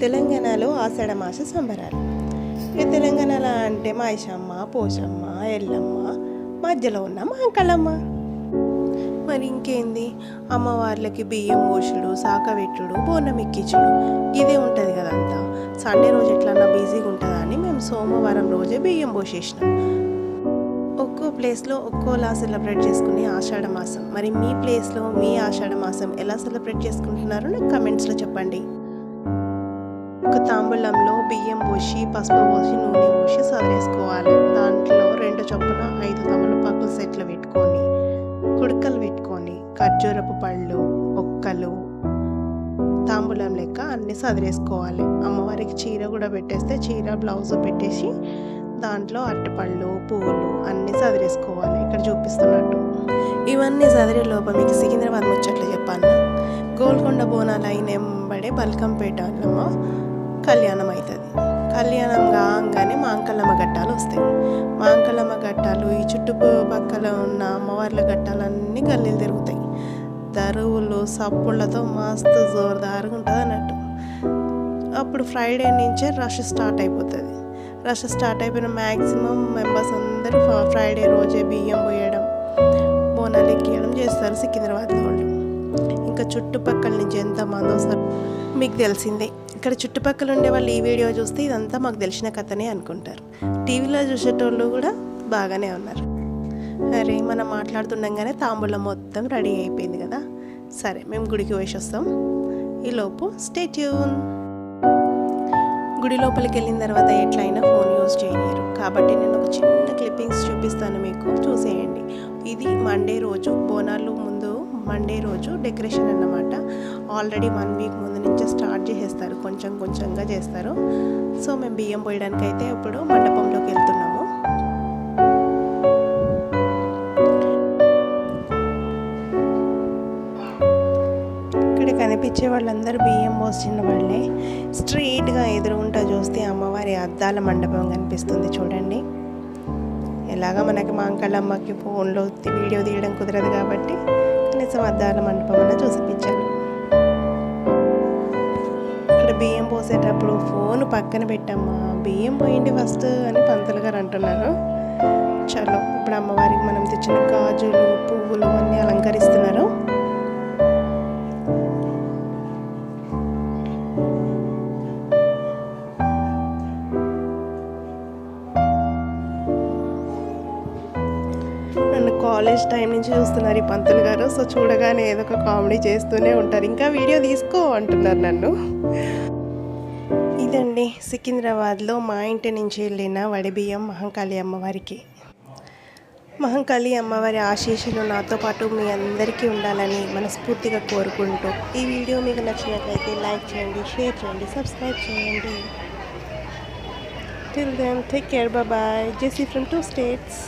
తెలంగాణలో ఆషాఢ మాస సంబరాలు. ఇక తెలంగాణలో అంటే మైసమ్మ పోషమ్మ ఎల్లమ్మ మధ్యలో ఉన్న మా అంకలమ్మ. మరి ఇంకేంది? అమ్మవార్లకి బియ్యం పోషుడు సాకబెట్టుడు బోనం ఎక్కించుడు. ఇదే ఉంటుంది కదంతా సండే రోజు ఎట్లన్నా బిజీగా ఉంటుందా అని మేము సోమవారం రోజే బియ్యం పోసేసినాం. ఒక్కో ప్లేస్లో ఒక్కోలా సెలబ్రేట్ చేసుకునే ఆషాఢ మాసం. మరి మీ ప్లేస్లో మీ ఆషాఢ మాసం ఎలా సెలబ్రేట్ చేసుకుంటున్నారో నాకు కమెంట్స్లో చెప్పండి. ఒక తాంబూలంలో బియ్యం పోసి పసుపు పోసి నూనె పోసి సదిరేసుకోవాలి దాంట్లో రెండు చొప్పున ఐదు తమలపాకులు సెట్లు పెట్టుకొని కుడకలు పెట్టుకొని ఖర్జూరపు పళ్ళు ఒక్కలు తాంబూలం లెక్క అన్నీ సదిరేసుకోవాలి అమ్మవారికి చీర కూడా పెట్టేస్తే చీర బ్లౌజ్ పెట్టేసి దాంట్లో అరటిపళ్ళు పువ్వులు అన్నీ సదిరేసుకోవాలి ఇక్కడ చూపిస్తున్నట్టు. ఇవన్నీ సదిరే లోపల మీకు సికింద్రాబాద్ ముచ్చట్లు చెప్పాను గోల్కొండ బోనాలు అయిన వెంబడే బల్కంపేట అన్నమ్మ కళ్యాణం అవుతుంది కళ్యాణం కాగానే మాంకలమ్మ గట్టాలు వస్తాయి మాంకలమ్మ గట్టాలు ఈ చుట్టుపక్కల ఉన్న అమ్మవార్ల గట్టాలన్నీ గల్లీలు తిరుగుతాయి. దరువులు సప్పుళ్ళతో మస్తు జోరుదారుగా ఉంటుంది అన్నట్టు. అప్పుడు ఫ్రైడే నుంచే రష్ స్టార్ట్ అయిపోతుంది. రష్ స్టార్ట్ అయిపోయిన మ్యాక్సిమం మెంబర్స్ అందరూ ఫ- ఫ్రైడే రోజే బియ్యం పోయడం బోనాలు ఎక్కియడం చేస్తారు సికింద్రాబాద్ వాళ్ళు. ఇంకా చుట్టుపక్కల నుంచి ఎంతమంది వస్తారు? మీకు తెలిసిందే ఇక్కడ చుట్టుపక్కల ఉండే వాళ్ళు ఈ వీడియో చూస్తే ఇదంతా మాకు తెలిసిన కథనే అనుకుంటారు. టీవీలో చూసేటోళ్ళు కూడా బాగానే ఉన్నారు. అరే మనం మాట్లాడుతుండగానే తాంబూలం మొత్తం రెడీ అయిపోయింది కదా. సరే మేము గుడికి వేసి వస్తాం. ఈలోపు స్టేట్యూన్ గుడి లోపలికి వెళ్ళిన తర్వాత ఎట్లయినా ఫోన్ యూజ్ చేయలేరు. కాబట్టి నేను ఒక చిన్న క్లిప్పింగ్స్ చూపిస్తాను మీకు. చూసేయండి. ఇది మండే రోజు బోనాలు ముందు మండే రోజు డెకరేషన్ అన్నమాట. ఆల్రెడీ వన్ వీక్ ముందు నుంచే స్టార్ట్ చేసేస్తారు. కొంచెం కొంచెంగా చేస్తారు. సో మేము బియ్యం పోయడానికి అయితే ఇప్పుడు మండపంలోకి వెళ్తున్నాము. ఇక్కడ కనిపించే వాళ్ళందరూ బియ్యం పోసిన వాళ్ళే. స్ట్రీట్గా ఎదురుగుంటా చూస్తే అమ్మవారి అద్దాల మండపం కనిపిస్తుంది చూడండి. ఎలాగా మనకి మా ఫోన్లో వీడియో తీయడం కుదరదు కాబట్టి కనీసం అద్దాల మండపం అన్న చూసిపించారు ఇక్కడ బియ్యం పోసేటప్పుడు ఫోన్ పక్కన పెట్టమ్మా బియ్యం పోయింది ఫస్ట్ అని పంతులు గారు అంటున్నారు. చలో ఇప్పుడు అమ్మవారికి మనం తెచ్చిన గాజులు పువ్వులు అన్నీ అలంకరిస్తున్నారు. కాలేజ్ టైం నుంచి చూస్తున్నారు ఈ పంతులు గారు. సో చూడగానే ఏదో ఒక కామెడీ చేస్తూనే ఉంటారు. ఇంకా వీడియో తీసుకో అంటున్నారు నన్ను. ఇదండి సికింద్రాబాద్లో మా ఇంటి నుంచి వెళ్ళిన వడిబియ్యం మహంకాళి అమ్మవారికి. మహంకాళి అమ్మవారి ఆశీస్సులు నాతో పాటు మీ అందరికీ ఉండాలని మనస్ఫూర్తిగా కోరుకుంటూ ఈ వీడియో మీకు నచ్చినట్లయితే లైక్ చేయండి షేర్ చేయండి సబ్స్క్రైబ్ చేయండి. Till then take care bye జెసీ from two states